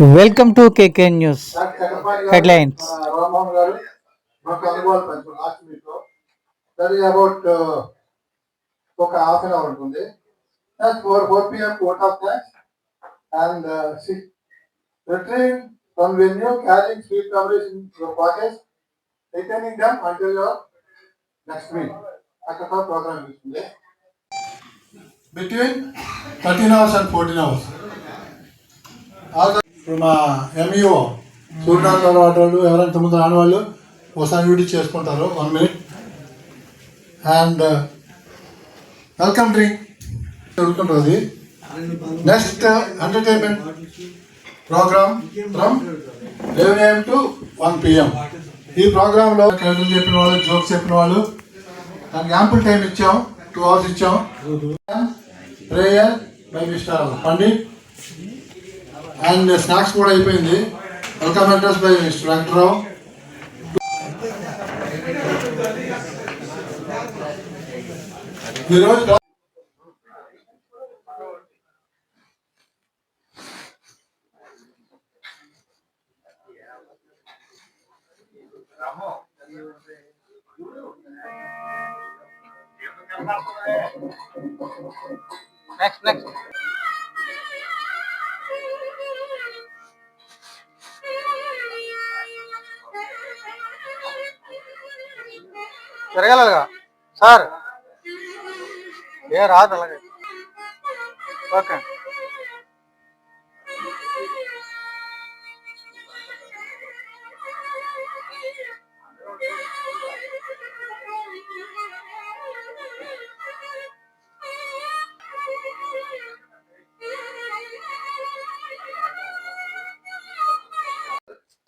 Welcome to KK news Headlines. Rammohan garu మాకు అనుభవాలు పంచారు లాస్ట్ వీక్లో దట్ ఈస్ అబౌట్ uh, ఒక హాఫ్ అన్ అవర్ ఉంటుంది four four PM quote of thanks and six retrieve from venue carrying sweet coverage in your pockets returning them until your next week అక్కడ program ఇస్తుంది between thirteen hours and fourteen hours ఇప్పుడు మా MEO Suryanath గారు వాళ్ళు ఎవరైనా తొమ్మిది రాని వాళ్ళు ఒకసారి డ్యూటీ చేసుకుంటారు one minute. And welcome drink. జరుగుతుంటుంది next entertainment program from eleven AM to one PM ఈ ప్రోగ్రాంలో కవితలు చెప్పిన వాళ్ళు జోక్స్ చెప్పిన వాళ్ళు దానికి యాంపుల్ టైం ఇచ్చాం టూ అవర్స్ ఇచ్చాం. Prayer by mister Pandit. And snacks కూడా అయిపోయింది. Welcome address by mister Venkatrao ఈరోజు నెక్స్ట్ నెక్స్ట్ తిరగలగా? సార్. ఏ రాదు అలాగే. Okay.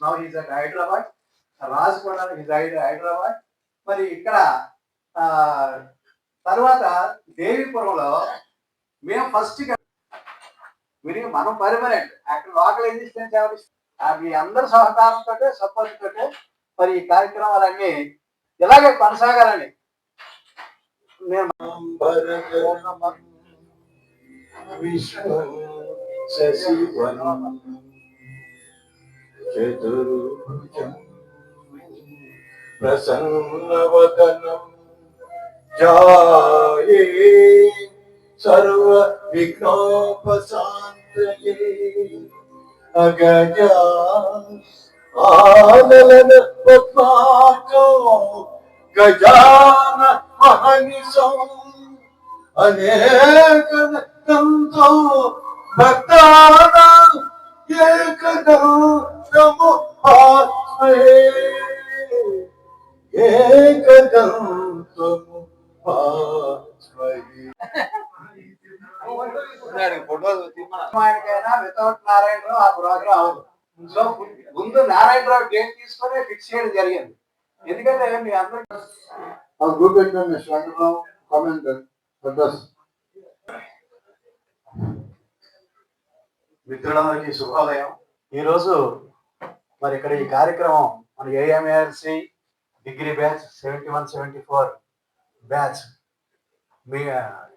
Now is at Hyderabad Raj కూడా ఈజ్ హైదరాబాద్ మరి ఇక్కడ ఆ, తర్వాత దేవీపురంలో మేము ఫస్ట్ మీరు మనం పర్మనెంట్ అక్కడ లోకల్ ఎగ్జిస్టెన్స్ అవి మీ అందరి సహకారంతో సపోర్ట్ తోటే మరి ఈ కార్యక్రమాలన్నీ ఇలాగే కొనసాగాలని. నేను చతుర్భుజం प्रसन्नवदनं जाये सर्वविघ्नोपशान्तये। अगज आनलन पद्माको गजान महनिशौ अनेकन दन्तो नमो आत्मे ఏకదంతము ఆయనకైనా వితౌట్ నారాయణరావు ఆ ప్రోగ్రామ్ అవ్వదు సో ముందు నారాయణరావు డేట్ తీసుకొని ఫిక్స్ చేయడం జరిగింది. ఎందుకంటే మీ అందరికీ ఆ group mister Venkatrao comment address. మిత్రులందరికీ శుభోదయం. ఈరోజు మరి ఇక్కడ ఈ కార్యక్రమం మన AMALC degree batch seventy one seventy four batch. మీ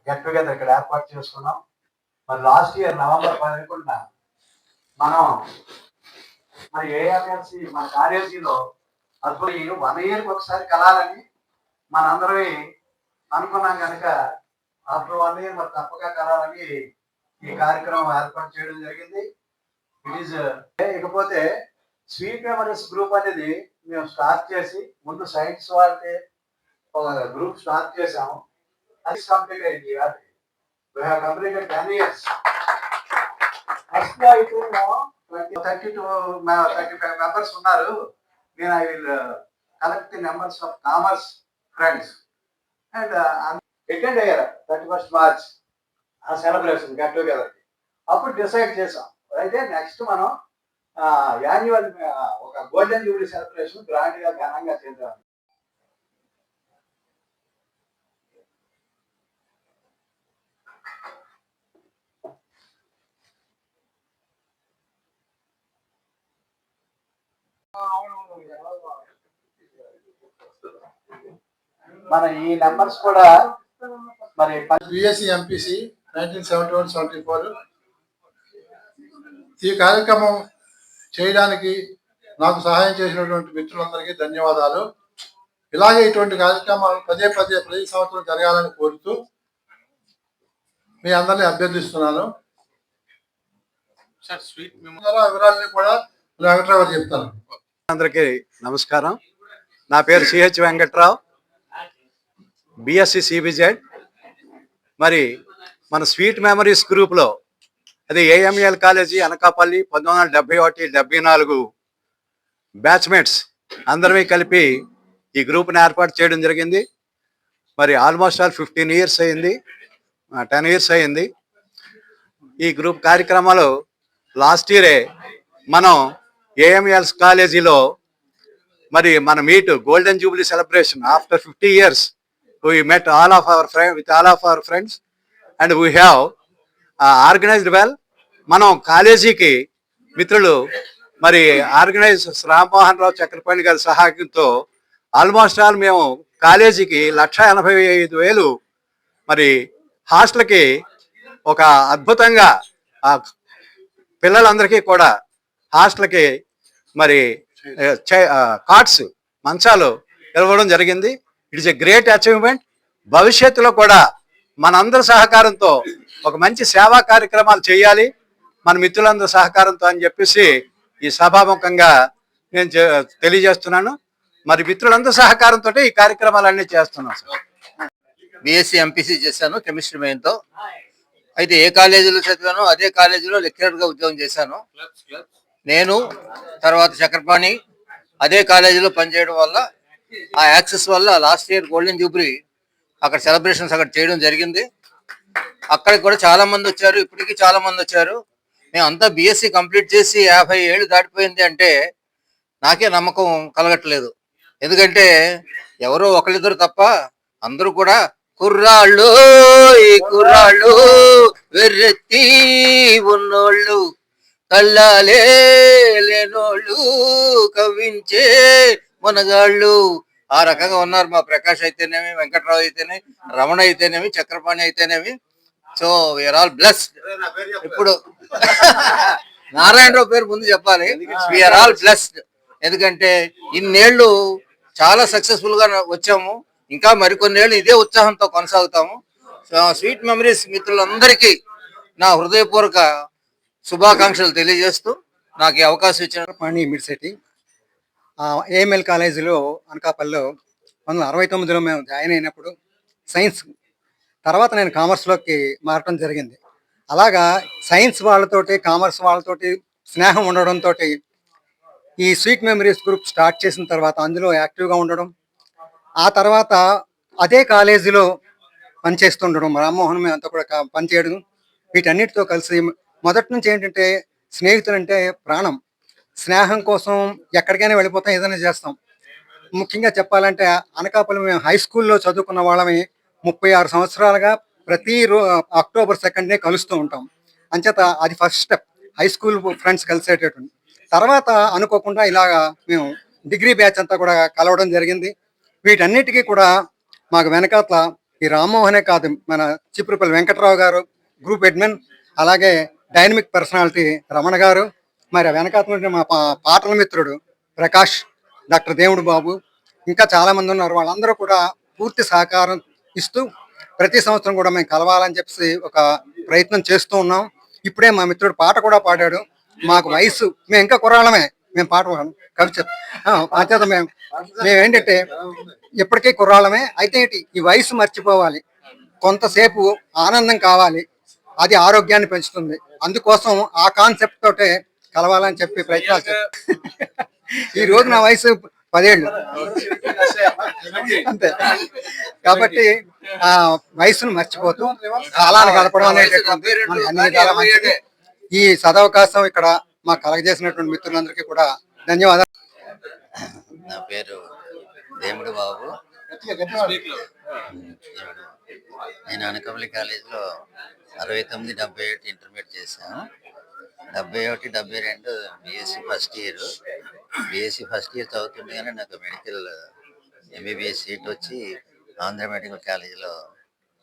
గెట్ టుగెదర్ ఇక్కడ ఏర్పాటు చేసుకున్నాం. మరి లాస్ట్ ఇయర్ నవంబర్ పదకొండున మనం మరి ఏఎంఎల్సి మన కాలేజీలో అసలు వన్ ఇయర్కి ఒకసారి కలాలని మనందరం అనుకున్నాం కనుక ఆఫ్టర్ వన్ ఇయర్ మరి తప్పక కలాలని ఈ కార్యక్రమం ఏర్పాటు చేయడం జరిగింది. ఇట్ ఈజ్ ఇకపోతే స్వీట్ మెమరీస్ గ్రూప్ అనేది మేము స్టార్ట్ చేసి ముందు సైన్స్ వాళ్ళకి ఒక గ్రూప్ స్టార్ట్ చేసాము అది కంప్లీట్ అయింది కంప్లీటెడ్ టెన్ ఇయర్స్ ఫస్ట్ అయితే thirty two thirty five members ఉన్నారు. నేను I will collect the numbers of commerce friends and attend అయ్యారు. థర్టీ ఫస్ట్ మార్చ్ ఆ సెలబ్రేషన్ గెట్ టుగెదర్ అప్పుడు డిసైడ్ చేసాం అయితే నెక్స్ట్ మనం యాన్యువల్ ఒక గోల్డెన్ జూబ్లీ సెలబ్రేషన్ గ్రాండ్గా ఘనంగా చేద్దాం. మన ఈ నెంబర్స్ కూడా మరి BSc MPC nineteen seventy one seventy four ఈ కార్యక్రమం చేయడానికి నాకు సహాయం చేసినటువంటి మిత్రులందరికీ ధన్యవాదాలు. ఇలాగే ఇటువంటి కార్యక్రమాలు పదే పదే ప్రతి సంవత్సరం జరగాలని కోరుతూ మీ అందరినీ అభ్యర్థిస్తున్నాను. వివరాలని కూడా వెంకట్రావు గారు చెప్తాను అందరికీ నమస్కారం. నా పేరు సిహెచ్ వెంకట్రావు. బిఎస్సి సిబిజెడ్ మరి మన స్వీట్ మెమరీస్ గ్రూప్లో అది ఏఎంఎల్ కాలేజీ అనకాపల్లి పంతొమ్మిది వందల డెబ్బై ఒకటి డెబ్బై నాలుగు బ్యాచ్మేట్స్ అందరమీ కలిపి ఈ గ్రూప్ని ఏర్పాటు చేయడం జరిగింది. మరి ఆల్మోస్ట్ ఆల్ ఫిఫ్టీన్ ఇయర్స్ అయింది. టెన్ ఇయర్స్ అయింది. ఈ గ్రూప్ కార్యక్రమాలు లాస్ట్ ఇయరే మనం ఏఎంఎల్స్ కాలేజీలో మరి మన meet golden jubilee celebration after fifty years we met all of our friend with all of our friends and we have organised well. మనం కాలేజీకి మిత్రులు మరి ఆర్గనైజ్ రామ్మోహన్ రావు చక్రపాణి గారి సహాయంతో ఆల్మోస్ట్ ఆల్ మేము కాలేజీకి లక్ష ఎనభై ఐదు వేలు మరి హాస్టల్కి ఒక అద్భుతంగా ఆ పిల్లలందరికీ కూడా హాస్టల్కి మరి కార్డ్స్ మంచాలు ఇవ్వడం జరిగింది. It's a great achievement. భవిష్యత్తులో కూడా మనందరి సహకారంతో ఒక మంచి సేవా కార్యక్రమాలు చేయాలి మన మిత్రులందరి సహకారంతో అని చెప్పేసి ఈ సభాముఖంగా నేను తెలియజేస్తున్నాను. మరి మిత్రులందరి సహకారంతో ఈ కార్యక్రమాలన్నీ చేస్తున్నాం సార్. బీఎస్సీ ఎంపీసీ చేశాను కెమిస్ట్రీ మెయిన్తో అయితే ఏ కాలేజీలో చదివానో అదే కాలేజీలో లెక్చరర్గా ఉద్యోగం చేశాను. నేను తర్వాత చక్రపాణి అదే కాలేజీలో పనిచేయడం వల్ల ఆ యాక్సెస్ వల్ల లాస్ట్ ఇయర్ గోల్డెన్ జూబ్లీ అక్కడ సెలబ్రేషన్స్ అక్కడ చేయడం జరిగింది. అక్కడికి కూడా చాలా మంది వచ్చారు ఇప్పటికీ చాలా మంది వచ్చారు. మేము అంతా బీఎస్సీ కంప్లీట్ చేసి యాభై ఏళ్ళు దాటిపోయింది అంటే నాకే నమ్మకం కలగట్లేదు. ఎందుకంటే ఎవరో ఒకళ్ళిద్దరు తప్ప అందరూ కూడా కుర్రాళ్ళు ఈ కుర్రాళ్ళు వెర్రెత్తి ఉన్నోళ్ళు కళ్ళాలే లేనోళ్ళు కవ్వించే మనగాళ్ళు ఆ రకంగా ఉన్నారు మా ప్రకాష్ అయితేనేమి వెంకట్రావు అయితేనేమి రమణ అయితేనేమి చక్రపాణి అయితేనేమి. సో వీఆర్ ఆల్ బ్లెస్డ్ ఇప్పుడు నారాయణరావు పేరు ముందు చెప్పాలి. వీఆర్ ఆల్ బ్లెస్డ్ ఎందుకంటే ఇన్నేళ్ళు చాలా సక్సెస్ఫుల్గా వచ్చాము. ఇంకా మరికొన్నేళ్ళు ఇదే ఉత్సాహంతో కొనసాగుతాము. స్వీట్ మెమరీస్ మిత్రులందరికీ నా హృదయపూర్వక శుభాకాంక్షలు తెలియజేస్తూ నాకు ఈ అవకాశం ఇచ్చిన పాణి మిడ్ సిటీ ఏఎంఎల్ కాలేజీలో అనకాపల్లిలో పంతొమ్మిది అరవై తొమ్మిదిలో మేము జాయిన్ అయినప్పుడు సైన్స్ తర్వాత నేను కామర్స్లోకి మారటం జరిగింది. అలాగా సైన్స్ వాళ్ళతోటి కామర్స్ వాళ్ళతోటి స్నేహం ఉండడంతో ఈ స్వీట్ మెమరీస్ గ్రూప్ స్టార్ట్ చేసిన తర్వాత అందులో యాక్టివ్గా ఉండడం ఆ తర్వాత అదే కాలేజీలో పనిచేస్తుండడం రామ్మోహన్ మేము అంతా కూడా పనిచేయడం వీటన్నిటితో కలిసి మొదటి నుంచి ఏంటంటే స్నేహితులంటే ప్రాణం. స్నేహం కోసం ఎక్కడికైనా వెళ్ళిపోతాం ఏదైనా చేస్తాం. ముఖ్యంగా చెప్పాలంటే అనకాపల్లి మేము హై స్కూల్లో చదువుకున్న వాళ్ళమే ముప్పై ఆరు సంవత్సరాలుగా ప్రతి రో అక్టోబర్ సెకండ్నే కలుస్తూ ఉంటాం. అంచేత అది first step high school friends కలిసేటటువంటి తర్వాత అనుకోకుండా ఇలాగా మేము డిగ్రీ బ్యాచ్ అంతా కూడా కలవడం జరిగింది. వీటన్నిటికీ కూడా మాకు వెనకాతల ఈ రామ్మోహనే కాదు మన చిప్పురుపల్లి వెంకట్రావు గారు గ్రూప్ అడ్మిన్ అలాగే డైనమిక్ పర్సనాలిటీ రమణ గారు మరి వెనకాతల మా పాటల మిత్రుడు ప్రకాష్ డాక్టర్ దేవుడు బాబు ఇంకా చాలామంది ఉన్నారు. వాళ్ళందరూ కూడా పూర్తి సహకారం ఇస్తూ ప్రతి సంవత్సరం కూడా మేము కలవాలని చెప్పేసి ఒక ప్రయత్నం చేస్తూ ఉన్నాం. ఇప్పుడే మా మిత్రుడు పాట కూడా పాడాడు. మాకు వయసు మేము ఇంకా కుర్రాళ్ళమే మేము పాట పాడం కవి చెప్ మేము మేము. ఏంటంటే ఇప్పటికీ కుర్రాళ్ళమే. అయితే ఈ వయసు మర్చిపోవాలి. కొంతసేపు ఆనందం కావాలి. అది ఆరోగ్యాన్ని పెంచుతుంది. అందుకోసం ఆ కాన్సెప్ట్ తోటే కలవాలని చెప్పి ప్రయత్నాలు చేస్తాం. ఈ రోజు నా వయసు పదేళ్ళు. అంతే. కాబట్టి ఆ వయసును మర్చిపోతూ కాలాన్ని గడపడం అనేటటువంటి. ఈ సదవకాశం ఇక్కడ మాకు కలగజేసినటువంటి మిత్రులందరికీ కూడా ధన్యవాదాలు. నా పేరు దేవుడు బాబు. నేను అనకాపల్లి కాలేజీలో అరవై తొమ్మిది డెబ్బై ఒకటి ఇంటర్మీడియట్ చేశాను. డెబ్బై ఒకటి డెబ్బై రెండు BSc first year BSc first year చదువుతుండగానే నాకు మెడికల్ ఎంబీబీఎస్ సీట్ వచ్చి ఆంధ్ర మెడికల్ కాలేజీలో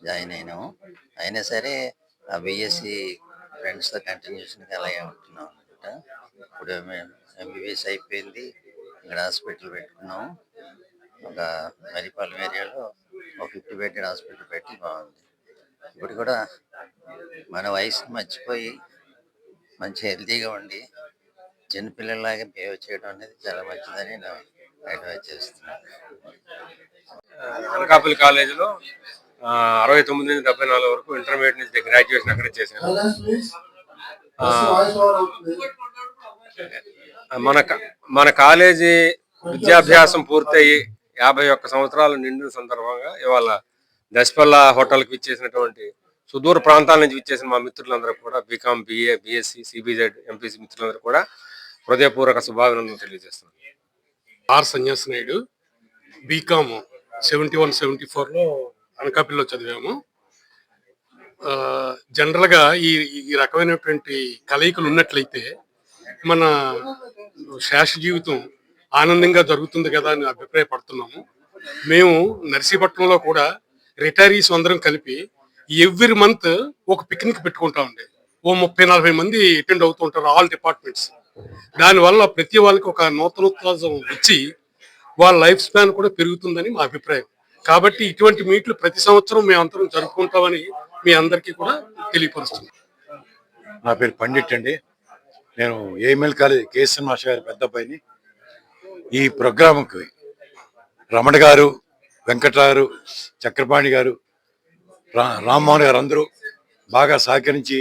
జాయిన్ అయినాము. అయినా సరే ఆ బీఎస్సీ ఫ్రెండ్స్తో కంటిన్యూషన్గా అలాగే ఉంటున్నాం అనమాట ఇప్పుడు ఎంబీబీఎస్ అయిపోయింది. ఇక్కడ హాస్పిటల్ పెట్టుకున్నాము. ఒక మరిపాలెం ఏరియాలో ఒక ఫిఫ్టీ బెడ్ హాస్పిటల్ పెట్టి బాగుంది. ఇప్పుడు కూడా మన వయసు మర్చిపోయి మంచి హెల్తీగా ఉండి చిన్నపిల్లలాగా బిహేవ్ చేయడం అనేది చాలా మంచిదని నేను అడ్వైజ్ చేస్తున్నాను అనకాపల్లి కాలేజీలో అరవై తొమ్మిది నుంచి డెబ్బై నాలుగు వరకు ఇంటర్మీడియట్ నుంచి గ్రాడ్యుయేషన్ అక్కడ చేశాను. మన మన కాలేజీ విద్యాభ్యాసం పూర్తయి యాభై ఒక్క సంవత్సరాలు నిండిన సందర్భంగా ఇవాళ దశపల్ల హోటల్కి ఇచ్చేసినటువంటి సుదూర ప్రాంతాల నుంచి విచ్చేసిన మా మిత్రులందరూ కూడా BCom BA BSc CBZ MPC మిత్రులందరూ కూడా హృదయపూర్వక శుభాభినందనలు తెలియజేస్తున్నాను. R Sanyas Naidu BCom seventy one seventy ఫోర్లో అనకాపల్లిలో చదివాము. జనరల్గా ఈ ఈ రకమైనటువంటి కలయికలు ఉన్నట్లయితే మన శేష జీవితం ఆనందంగా జరుగుతుంది కదా అని అభిప్రాయపడుతున్నాము. మేము నర్సీపట్నంలో కూడా రిటైరీస్ అందరం కలిపి ఎవ్రీ మంత్ ఒక పిక్నిక్ పెట్టుకుంటా ఉండేది ఓ ముప్పై నలభై మంది అటెండ్ అవుతూ ఉంటారు ఆల్ డిపార్ట్మెంట్స్. దానివల్ల ప్రతి వాళ్ళకి ఒక నూతనోత్సాహం వచ్చి వాళ్ళ లైఫ్ స్పాన్ కూడా పెరుగుతుందని మా అభిప్రాయం. కాబట్టి ఇటువంటి మీట్లు ప్రతి సంవత్సరం మేము అందరం జరుపుకుంటామని మీ అందరికీ కూడా తెలియపరుస్తుంది నా పేరు పండిట్ అండి. నేను ఏఎంఎల్ కాలేజ్ కేఎస్ఎన్ మాస్టర్ గారి పెద్ద అబ్బాయిని. ఈ ప్రోగ్రాంకి రమణ గారు వెంకటారు చక్రపాణి గారు రా రామ్మోహన్ గారు అందరూ బాగా సహకరించి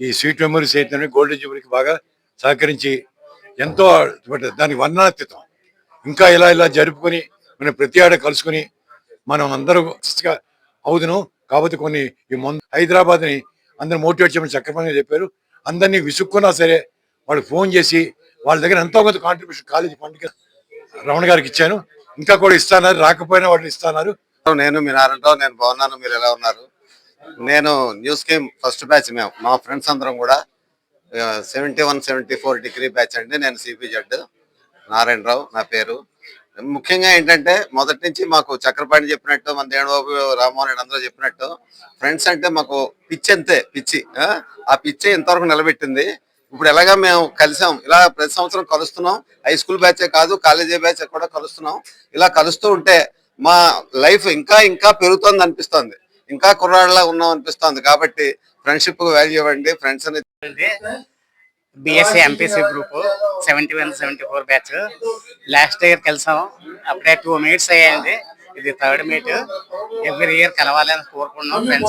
ఈ స్వీట్ మెమరీస్ అయితే గోల్డెన్ జూబ్లీకి బాగా సహకరించి ఎంతో దానికి వర్ణనాతీతం. ఇంకా ఇలా ఇలా జరుపుకొని మనం ప్రతి ఆడ కలుసుకొని మనం అందరూ అవుదును. కాకపోతే కొన్ని ఈ మొన్న హైదరాబాద్ని అందరూ మోటివేట్ చేయమని చక్రపాణి చెప్పారు. అందరినీ విసుక్కున్నా సరే వాళ్ళు ఫోన్ చేసి వాళ్ళ దగ్గర ఎంతో కొంత కాంట్రిబ్యూషన్ కాలేజీ ఫండ్కి రమణ గారికి ఇచ్చాను. ఇంకా కూడా ఇస్తాన్నారు రాకపోయినా వాళ్ళు ఇస్తున్నారు. నేను మీ నారాయణరావు నేను బాగున్నాను మీరు ఎలా ఉన్నారు? నేను న్యూస్ గేమ్ ఫస్ట్ బ్యాచ్ మేము. మా ఫ్రెండ్స్ అందరం కూడా seventy one seventy four degree batch అండి. నేను సిపిజెడ్ నారాయణరావు నా పేరు. ముఖ్యంగా ఏంటంటే మొదటి నుంచి మాకు చక్రపాణి చెప్పినట్టు మన దేణబాబు రామ్మోహన్ రెడ్డి అందరూ చెప్పినట్టు ఫ్రెండ్స్ అంటే మాకు పిచ్చి అంతే పిచ్చి ఆ? పిచ్చే పిచ్చి ఇంతవరకు నిలబెట్టింది. ఇప్పుడు ఎలాగా మేము కలిసాం ఇలా ప్రతి సంవత్సరం కలుస్తున్నాం. హై స్కూల్ బ్యాచే కాదు కాలేజీ బ్యాచ్ కూడా కలుస్తున్నాం. ఇలా కలుస్తూ ఉంటే మా లైఫ్ ఇంకా ఇంకా పెరుగుతుంది అనిపిస్తుంది. ఇంకా కుర్రాడలా ఉన్నాం అనిపిస్తుంది. కాబట్టి ఫ్రెండ్షిప్ వాల్యూ ఇవ్వండి ఫ్రెండ్స్ అనేది BSc MPC group seventy one seventy four batch last year కలిసాం. అప్పుడే టూ మీట్స్ అయ్యాయండి. ఇది థర్డ్ మీట్ ఎవ్రీ ఇయర్ కలవాలని కోరుకున్నాం ఫ్రెండ్స్